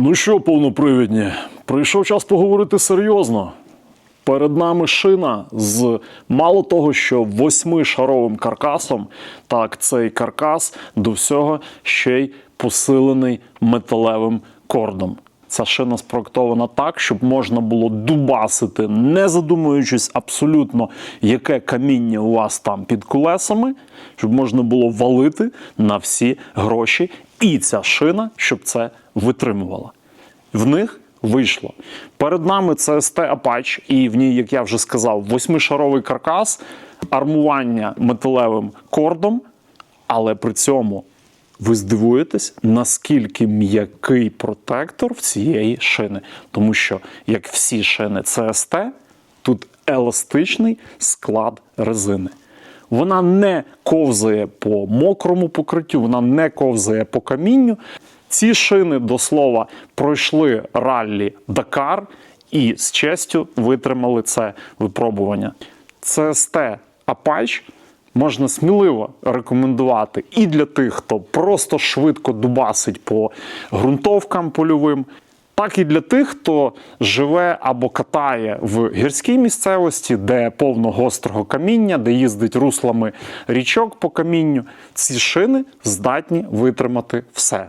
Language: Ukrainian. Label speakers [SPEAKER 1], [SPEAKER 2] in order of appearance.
[SPEAKER 1] Ну що, повнопривідні, прийшов час поговорити серйозно. Перед нами шина з мало того, що восьмишаровим каркасом, так цей каркас до всього ще й посилений металевим кордом. Ця шина спроектована так, щоб можна було дубасити, не задумуючись абсолютно, яке каміння у вас там під колесами, щоб можна було валити на всі гроші. І ця шина, щоб це витримувала. В них вийшло. Перед нами це ST Apache, і в ній, як я вже сказав, восьмишаровий каркас, армування металевим кордом, але при цьому ви здивуєтесь, наскільки м'який протектор в цієї шини. Тому що, як всі шини CST, тут еластичний склад резини. Вона не ковзає по мокрому покриттю, вона не ковзає по камінню. Ці шини, до слова, пройшли раллі Дакар і з честю витримали це випробування. CST Apache можна сміливо рекомендувати і для тих, хто просто швидко дубасить по ґрунтовкам польовим, так і для тих, хто живе або катає в гірській місцевості, де повно гострого каміння, де їздить руслами річок по камінню. Ці шини здатні витримати все.